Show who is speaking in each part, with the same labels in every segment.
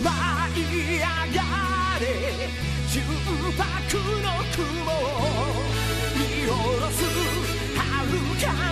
Speaker 1: 舞い上がれ。純白の雲を見下ろす遥か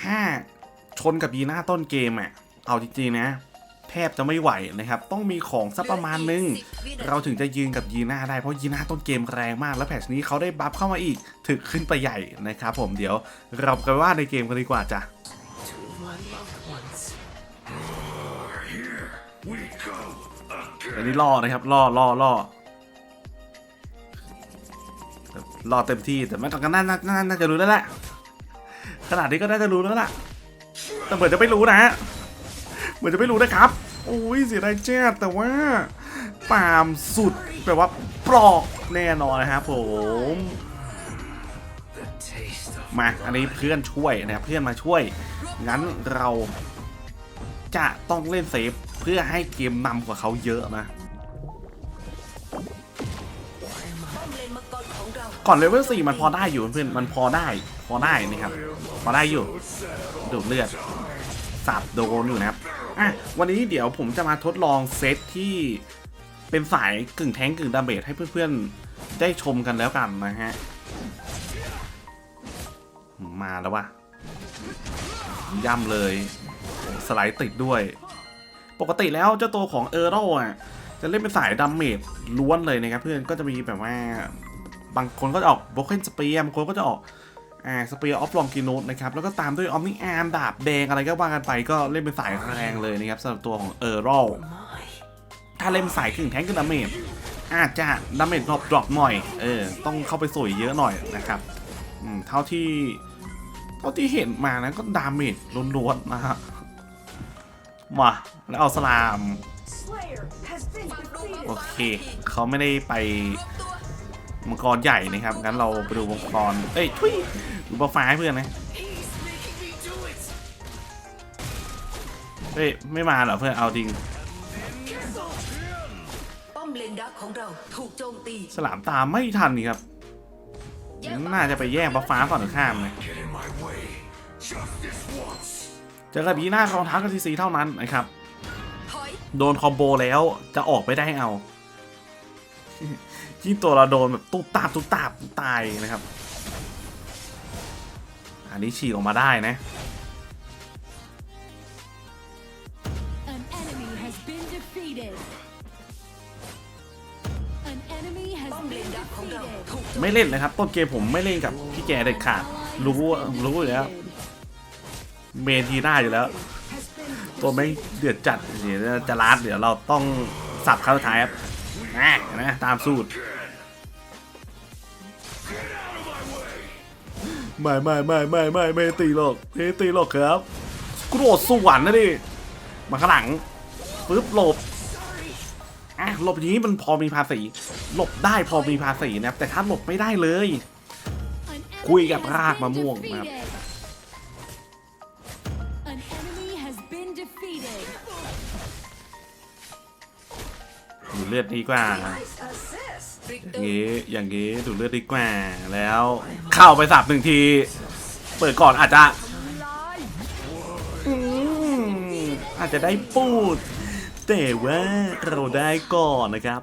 Speaker 2: ถ้าชนกับยีน่าต้นเกมอะเอาจริงๆนะ แทบจะไม่ไหวนะครับ ต้องมีของสักประมาณนึง เราถึงจะยืนกับยีน่าได้เพราะยีน่าต้นเกมแรงมาก แล้วแพทชนี้เขาได้บัฟเข้ามาอีกถึกขึ้นไปใหญ่นะครับผมเดี๋ยวเราไปว่าในเกมกันดีกว่าจ้ะ อันนี้ล่อนะครับล่อล่อล่อล่อเต็มที่แต่ไม่ต้องกันาน่าน่าน่าจะรู้แล้วแหละ ขนาดนี้ก็น่าจะรู้แล้วล่ะ แต่เหมือนจะไม่รู้นะฮะ เหมือนจะไม่รู้นะครับ โอ้ยเสียดายแจ๊ดแต่ว่าปามสุดแบบว่าปลอกแน่นอนนะครับผม มาอันนี้เพื่อนช่วยนะเพื่อนมาช่วย งั้นเราจะต้องเล่นเซฟเพื่อให้เกมนำกว่าเขาเยอะนะ ก่อนเลเวล4มันพอได้อยู่เพื่อนมันพอได้ พอได้นะครับ พอได้อยู่ ดูดเลือดสับโดนอยู่นะครับ อะ วันนี้เดี๋ยวผมจะมาทดลองเซตที่เป็นสายกึ่งแทงกึ่งดาเมจให้เพื่อนๆ ได้ชมกันแล้วกันนะฮะ มาแล้ววะย่ำเลย สไลด์ติดด้วย ปกติแล้วเจ้าตัวของเออร์โรอะ จะเล่นเป็นสายดาเมจล้วนเลยนะครับเพื่อน ก็จะมีแบบว่า บางคนก็จะออกโบเคนสเปียบางคนก็จะออก อ่าสเปียร์ออฟลองกินูตนะครับ แล้วก็ตามด้วยออมนิแอมดาบแดงอะไรก็ว่ากันไปก็เล่นเป็นสายแรงเลยนะครับสำหรับตัวของเออร์โรถ้าเล่นสายกึ่งแทงก์กับดาเมจอาจจะดาเมจดรอปดรอปหน่อยเออต้องเข้าไปสวยเยอะหน่อยนะครับอืมเท่าที่เท่าที่เห็นมานะก็ดาเมจล้วนๆนะฮะมาแล้วเอาสลามโอเคเขาไม่ได้ไปมังกรใหญ่นะครับ งั้นเราไปดูมังกร เอ้ยทุย ดูบัฟฟ้าให้เพื่อนนะเฮ้ยไม่มาเหรอเพื่อนเอาจริง
Speaker 3: ป้อมเลนดักของเราถูกโจมตี
Speaker 2: สลามตามไม่ทันนี่ครับ น่าจะไปแย่งบัฟฟ้าก่อนหรือข้ามเลยเจอกับยีน่ารองเท้ากับทีซีเท่านั้นนะครับโดนคอมโบแล้วจะออกไปได้เอาที่ตัวเราโดนแบบตุ๊บตาบตุ๊บตาบตายนะครับ อันนี้ฉีกออกมาได้นะ
Speaker 4: An enemy has been defeated. An enemy has
Speaker 3: ป้อมเลน
Speaker 4: been
Speaker 3: ดักของเรา
Speaker 4: defeated.
Speaker 3: ถูกโจม
Speaker 2: ไม่เล่นนะครับ ต้นเกมผมไม่เล่นกับพี่แกเด็ดขาด รู้รู้อยู่แล้ว เมทีหน้าอยู่แล้ว ตัวไม่งเดือดจัดเดี๋ยวจะลาดเดี๋ยวเราต้องสับเข้าท้ายครับนะนะตามสูตร ไม่ไม่ไม่ไม่ไม่ไม่ตีหรอกไม่ตีหรอกครับกระโดดสวรรค์นะดิมาข้างหลังปึ๊บหลบอะหลบอย่างนี้มันพอมีภาษีหลบได้พอมีภาษีนะครับ แต่ถ้าหลบไม่ได้เลย
Speaker 4: An enemy
Speaker 2: คุยกับ
Speaker 4: has
Speaker 2: ราก
Speaker 4: been
Speaker 2: มะม่วงนะครับ
Speaker 4: defeated. An enemy has been defeated.
Speaker 2: ดูเลือดดีกว่า
Speaker 3: ริก
Speaker 2: อ
Speaker 3: เต
Speaker 2: ย่า
Speaker 3: อ งร์
Speaker 2: งี้ อย่างงี้ดูเลือดดีกว่า แล้ว เข้าไปสับหนึ่งที เปิดก่อนอาจจะอืมอาจจะได้ปูด แต่ว่าเราได้ก่อนนะครับ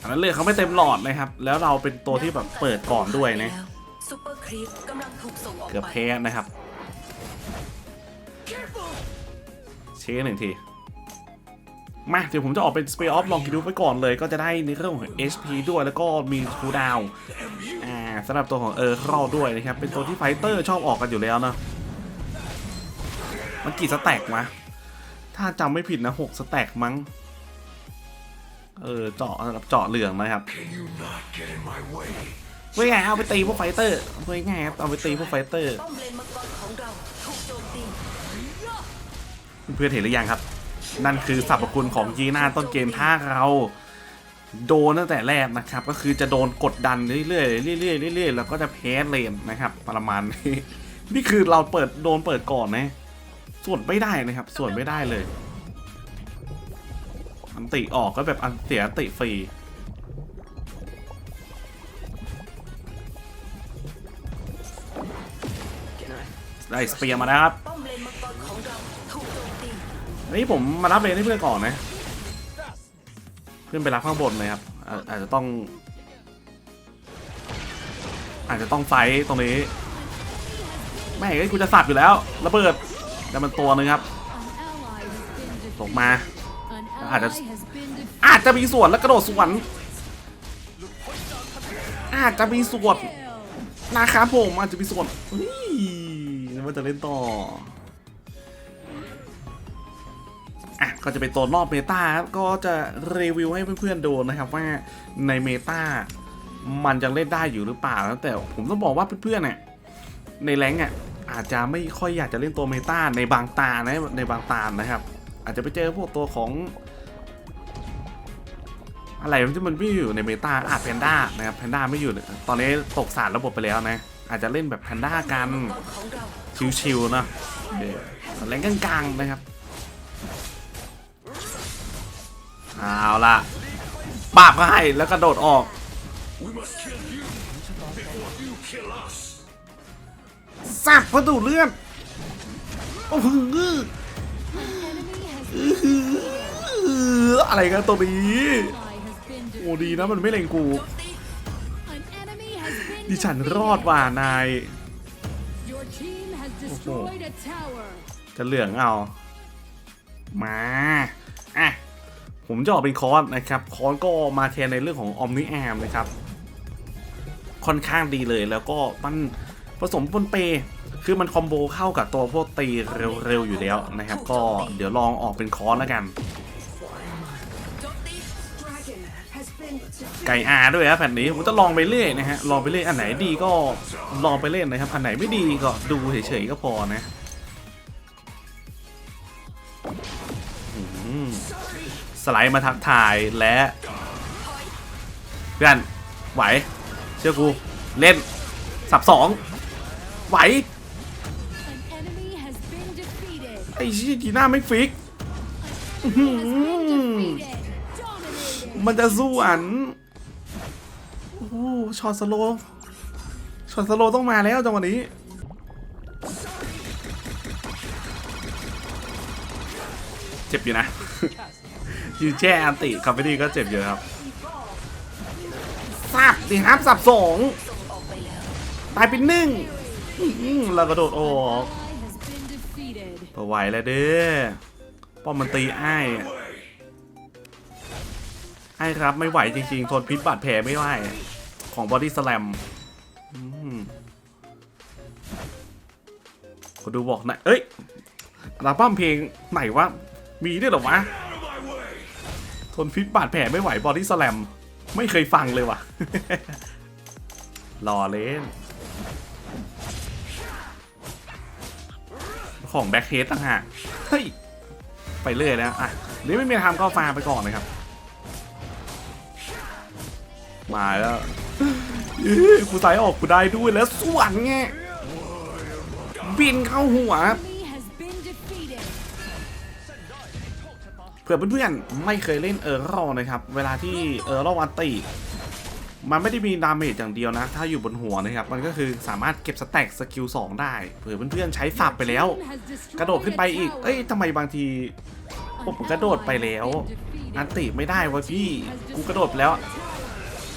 Speaker 2: อันนั้นเลยเขาไม่เต็มหลอดนะครับ แล้วเราเป็นตัวที่แบบเปิดก่อนด้วยนะ
Speaker 3: แล้วซูเปอร์ครีปกำลังถูกส่งออก
Speaker 2: เกือบ
Speaker 3: ไป
Speaker 2: แพ้นะครับเชหนึ่งที มาเดี๋ยวผมจะออกเป็น Spray Off ลองกินดูไปก่อนเลย ก็จะได้ในเรื่องของ HP ด้วยแล้วก็มีคูดาวอ่าสำหรับตัวของเออร์ครอด้วยนะครับ เป็นตัวที่ไฟเตอร์ชอบออกกันอยู่แล้วเนอะมันกี่สแต็กวะถ้าจำไม่ผิดนะหกสแต็กมั้งเออเจาะสำหรับเจาะเหลืองนะครับเว้ยไงเอาไปตีพวกไฟเตอร์เว้ยไงเอาไปตีพวกไฟเตอร์
Speaker 3: ป้อมเลนมังกรของเราถูกโจมตี
Speaker 2: เพื่อนๆเห็นหรือยังครับ นั่นคือสรรพคุณของยีน่าต้นเกมถ้าเราโดนตั้งแต่แรกนะครับ ก็คือจะโดนกดดันเรื่อยๆเรื่อยๆเรื่อยๆแล้วก็จะแพ้เลนนะครับ ประมาณนี้นี่คือเราเปิดโดนเปิดก่อนนะส่วนไม่ได้นะครับ ส่วนไม่ได้เลย อันติออกก็แบบอันเสียอันติฟรีได้สเปียร์มาแล้วครับ
Speaker 3: อัน
Speaker 2: นี้ผมมารับเลนให้เพื่อนก่อนนะ เพื่อนไปรับข้างบนเลยครับ อาอาจจะต้อง อาจจะต้องไฟตรงนี้แม่งเอ้กูจะสับอยู่แล้วระเบิดแต่มันตัวหนึงครับตกมา
Speaker 4: An
Speaker 2: Ah,
Speaker 4: ally
Speaker 2: that's-
Speaker 4: has been defeated.
Speaker 2: อาจจะมีส่วนแล้วกระโดดสวน อาจจะมีส่วนนะครับผมอาจจะมีส่วนเฮ้ยว่าจะเล่นต่อ อะก็จะเป็นตัวนอกเมตาครับก็จะรีวิวให้เพื่อนๆดูนะครับว่าในเมตามันจะเล่นได้อยู่หรือเปล่าแต่ผมต้องบอกว่าเพื่อนๆเนี่ยในแรงอะอาจจะไม่ค่อยอยากจะเล่นตัวเมตาในบางตานะในบางตานะครับ อาจจะไปเจอพวกตัวของ อะไรที่มันไม่อยู่ในเมตาอะแพนด้านะครับแพนด้าไม่อยู่ ตอนนี้ตกสารระบบไปแล้วนะ อาจจะเล่นแบบแพนด้ากันชิวๆนะแรงกลางๆนะครับ เอาละปาบก็ให้แล้วกระโดดออก สับประตูเลื่อนโอ้โหอะไรกันตัวนี้โอ้ดีนะมันไม่เล็งกู ดิฉันรอดว่านายจะเหลืองเอา มา อะ ผมจะออกเป็นคอนนะครับคอนก็มาแทนในเรื่องของออมนิแอมนะครับ ค่อนข้างดีเลยแล้วก็มันผสมปนเป คือมันคอมโบเข้ากับตัวพวกตีเร็วๆอยู่แล้วนะครับ ก็เดี๋ยวลองออกเป็นคอนแล้วกัน ไก่อาด้วยครับแผ่นนี้ผมจะลองไปเรื่อยนะฮะลองไปเรื่อยอันไหนดีก็ลองไปเล่นนะครับ อันไหนไม่ดีก็ดูเฉยๆก็พอนะ สไลด์มาทักทายและเพื่อนไหว เชื่อกูเล่นสับสองไหวไอ้ชี้จีน่าไม่ฟิก มันจะสู้อัน โอ้ช็อตสโลช็อตสโลต้องมาแล้วจังหวะนี้ เจ็บอยู่นะ ยืนแช่อันติคอมเมดี้ก็เจ็บอยู่ครับสับดิครับสับสอง
Speaker 3: ส่งออกไปแล้ว
Speaker 2: ตายเป็นหนึ่งอื้อหือแล้วกระโดดออก
Speaker 4: Ally has been defeated.
Speaker 2: พอไหวแล้วเด้อป้อมมันตีไอ้อะไอ้ครับไม่ไหวจริงๆทนพิษบาดแผลไม่ไหวของบอดี้สแลมก็ดูบอกนะเอ้ยอัลบั้มเพลงไหนวะ มีด้วยเหรอวะ ทนพิษบาดแผลไม่ไหวบอดี้สแลม ไม่เคยฟังเลยวะรอเล่น ของแบ็คเฮดต่างหากเฮ้ย ไปเรื่อยแล้วอะนี่ไม่มีทำก็ฟาไปก่อนเลยครับ มาแล้วกูสายออกกูได้ด้วยแล้วสวนไงบินเข้าหัว
Speaker 4: Enemy has been
Speaker 2: เผื่อเพื่อนๆ ไม่เคยเล่นเออร์รนะครับ เวลาที่เออร์รวันตีมันไม่ได้มีดาเมจอย่างเดียวนะ ถ้าอยู่บนหัวนะครับ มันก็คือสามารถเก็บสแต็กสกิล2ได้ เผื่อเพื่อนๆ ใช้สับไปแล้ว กระโดดขึ้นไปอีก เอ้ยทำไมบางทีผมกระโดดไปแล้วอันติไม่ได้วะพี่ กูกระโดดแล้ว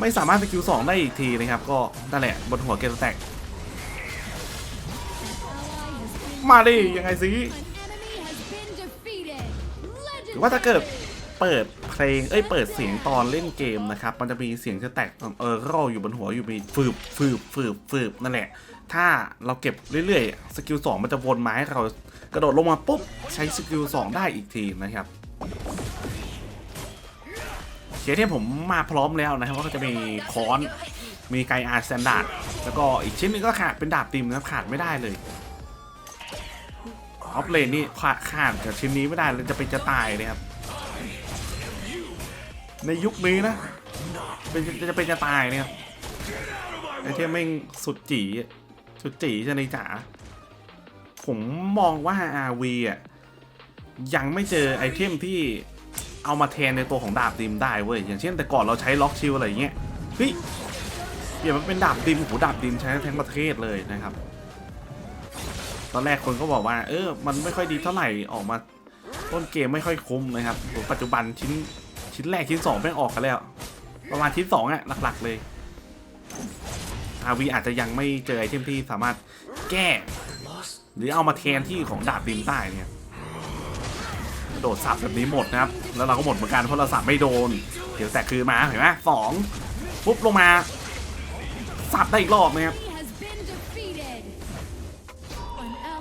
Speaker 2: ไม่สามารถสกิล2ได้อีกทีนะครับ ก็นั่นแหละบนหัวเกมสแต็กมาดิยังไงสิ หรือว่าถ้าเกิดเปิดเพลง เอ้ย เปิดเสียงตอนเล่นเกมนะครับ มันจะมีเสียงจะแตกเออรออยู่บนหัวอยู่มีฟืบฟืบฟืบฟืบนั่นแหละ ถ้าเราเก็บเรื่อยๆ สกิลสองมันจะวนมาให้เรากระโดดลงมาปุ๊บ ใช้สกิลสองได้อีกทีนะครับเคสที่ผมมาพร้อมแล้วนะครับว่าก็จะมีค้อน มีไกอาร์สแตนดาร์ด แล้วก็อีกชิ้นนึงก็ขาดเป็นดาบติมนะครับขาดไม่ได้เลย ออฟเลนนี่ขาดขาดกับชิ้นนี้ไม่ได้เลยจะเป็นจะตายเลยครับ ในยุคนี้นะเป็นจะเป็นจะตายเนี่ยไอเทมแม่งสุดจีสุดจีจะในจ๋าผมมองว่า RV อะยังไม่เจอไอเทมที่เอามาแทนในตัวของดาบดิมได้เว้ยอย่างเช่นแต่ก่อนเราใช้ล็อกชิลอะไรอย่างเงี้ยเฮ้ยเปลี่ยนมันเป็นดาบดิมโหดาบดิมใช้แทงประเทศเลยนะครับ ตอนแรกคนก็บอกว่า เออ มันไม่ค่อยดีเท่าไหร่ออกมา ต้นเกมไม่ค่อยคุ้มนะครับปัจจุบันชิ้นชิ้นแรกชิ้นสองแม่ออกกันแล้ว ประมาณชิ้นสองอะหลักๆเลยอาวีอาจจะยังไม่เจอไอเทมที่สามารถแก้ หรือเอามาแทนที่ของดาบดิมใต้เนี่ยโดดสับแบบนี้หมดนะครับ แล้วเราก็หมดเหมือนกันเพราะเราสับไม่โดน เดี๋ยวแต่คือมาเห็นไหมสองปุ๊บลงมา สับได้อีกรอบนะครับ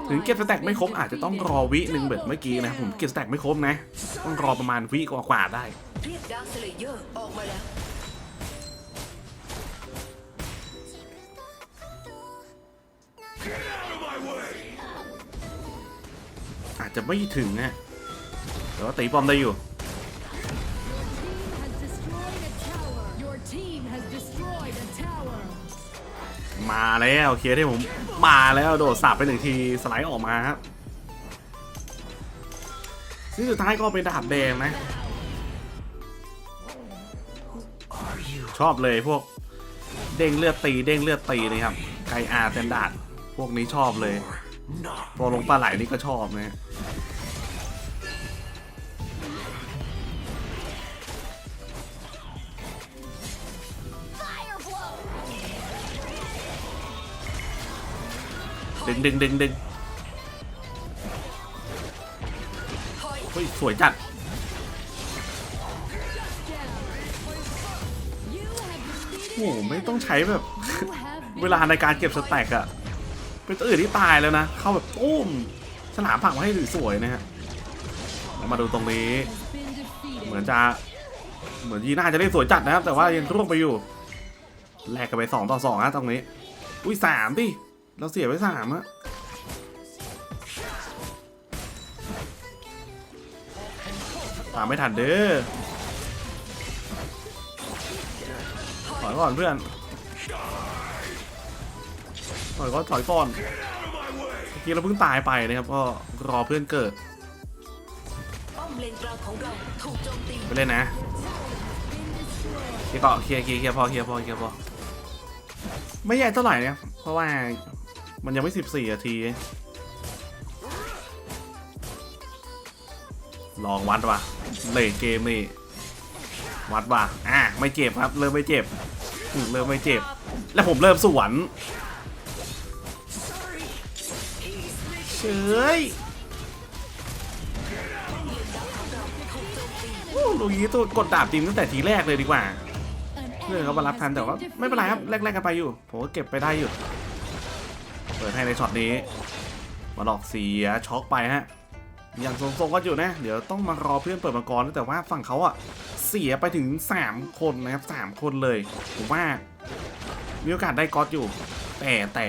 Speaker 2: ถึงเก็บสแต็กไม่ครบอาจจะต้องรอวิหนึ่งแบบเมื่อกี้นะผมเก็บสแต็กไม่ครบนะ ต้องรอประมาณวิกว่าๆได้
Speaker 3: เรียกดาวสเลเยอร์ออกมาแล้ว
Speaker 2: อาจจะไม่ถึงนะแต่ว่าตีปอมได้อยู่ มาแล้วเคลียร์ที่ผมมาแล้วโดดสับไปหนึ่งทีสไลด์ออกมาครับซึ่งสุดท้ายก็เป็นดาบแดงนะ ชอบเลยพวกเด้งเลือดตีเด้งเลือดตีนะครับไกอาร์แตนดาดพวกนี้ชอบเลยพอลงปลาไหลนี่ก็ชอบนะ ดึงดึงดึงดึงเฮ้ยสวยจัด
Speaker 4: You have defeated
Speaker 2: โอ้โหไม่ต้องใช้แบบ
Speaker 4: You have
Speaker 2: เวลาในการเก็บสแต็กอะเป็นตัวอื่นที่ตายแล้วนะ เข้าแบบปุ้มสนามผักมาให้สวยๆนะฮะแล้วมาดูตรงนี้
Speaker 4: been defeated.
Speaker 2: เหมือนจะเหมือนยีน่าจะได้สวยจัดนะครับ แต่ว่ายังร่วงไปอยู่แลกกันไปสองต่อสองนะตรงนี้ อุ้ยสามดิ เราเสียไปสามอะตามไม่ทันเด้อถอยก่อนเพื่อนถอยก่อนถอยก่อนเมื่อกี้เราเพิ่งตายไปนะครับ ก็รอเพื่อนเกิด
Speaker 3: ป้อมเลนเราถูกโจมตี
Speaker 2: ไปเล่นนะเคลียร์เกาะเคลียร์เคลียร์เคลียร์พอเคลียร์พอเคลียร์พอไม่ใหญ่เท่าไหร่เนี่ยเพราะว่า มันยังไม่สิบสี่นาที ลองวัดว่ะเลทเกมนี่ วัดว่ะอะไม่เจ็บครับ เริ่มไม่เจ็บเริ่มไม่เจ็บ แล้วผมเริ่มสวนเฉยโอ้ลูกนี้ตัวกดดาบจริงตั้งแต่ทีแรกเลยดีกว่าเพื่อนเขามารับทันแต่ว่าไม่เป็นไรครับแลกๆกันไปอยู่ ผมก็เก็บไปได้อยู่ เปิดให้ในช็อตนี้มาหลอกเสียช็อกไปฮะอย่างทรงๆก็อยู่นะ เดี๋ยวต้องมารอเพื่อนเปิดมังกรแต่ว่าฝั่งเขาอะเสียไปถึง 3 คนนะครับ 3 คนเลย ผมว่ามีโอกาสได้ก๊อตอยู่ แต่แต่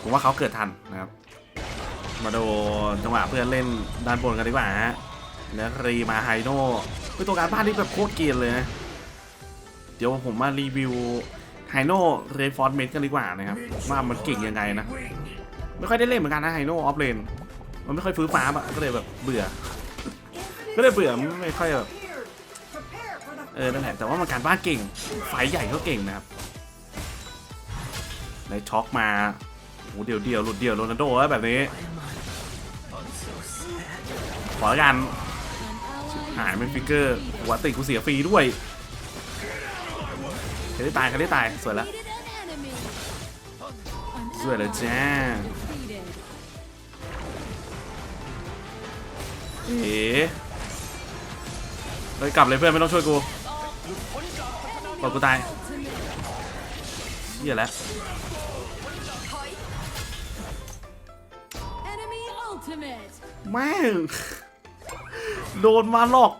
Speaker 2: ผมว่าเขาเกิดทันนะครับ มาดูจังหวะเพื่อนเล่นด้านบนกันดีกว่าฮะแล้วรีมาไฮโน่คือตัวการบ้านที่แบบโคตรเกียนเลยนะ เดี๋ยวผมมารีวิว ไฮโน่เรฟอร์เมนกันดีกว่านะครับว่ามันเก่งยังไงนะ ไม่ค่อยได้เล่นเหมือนกันนะไฮโน่ออฟเลนมันไม่ค่อยฟื้นฟ้าอะก็เลยแบบเบื่อ ก็เลยเบื่อไม่ค่อยแบบเออนั่นแหละแต่ว่ามันการบ้านเก่งไฟใหญ่ก็เก่งนะครับในช็อกมาโอ้เดียวเดียวหลุดเดียวโรนัลโดแล้แบบนี้ขอละกันหายเป็นฟิกเกอร์หัวติกูเสียฟรีด้วย ใครได้ตายใครได้ตายสวยแล้วสวยเลย
Speaker 4: แจ้า
Speaker 2: เอ๋ฮ้ยกลับเลยเพื่อนไม่ต้องช่วยกูปล่อยกูตายเหี้ยแล้วแม่งโดนมาหลอก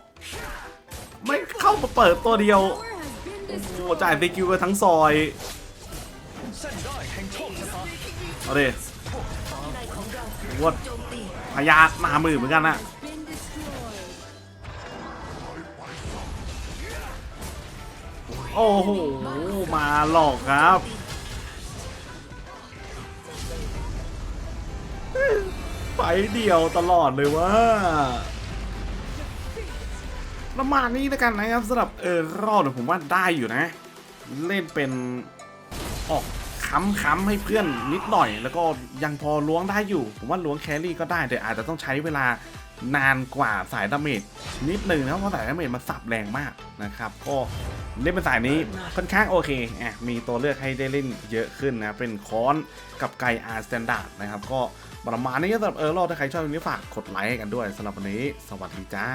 Speaker 2: ไม่เข้ามาเปิดตัวเดียว โอ้จ่ายสกิลไปทั้งซอย
Speaker 1: เส้นได้แห่งโชคชะตา
Speaker 2: เอาดิวัดพยาหนามือเหมือนกันนะโอ้โห มาหลอกครับไปเดียวตลอดเลยว่า ประมาณนี้แล้วกันนะครับสำหรับเออรอดเนี่ยผมว่าได้อยู่นะ เล่นเป็นออกค้ำค้ำให้เพื่อนนิดหน่อย แล้วก็ยังพอล้วงได้อยู่ ผมว่าล้วงแครี่ก็ได้แต่อาจจะต้องใช้เวลานานกว่าสายดาเมจนิดหนึ่งนะเพราะสายดาเมจมันสับแรงมากนะครับ ก็เล่นเป็นสายนี้ค่อนข้างโอเคอะมีตัวเลือกให้ได้เล่นเยอะขึ้นนะ เป็นคอนกับไกอาร์สแตนดาร์ดนะครับ ก็ประมาณนี้สำหรับเออรอดถ้าใครชอบคลิปนี้ฝากกดไลค์ให้กันด้วยสำหรับวันนี้ สวัสดีจ้า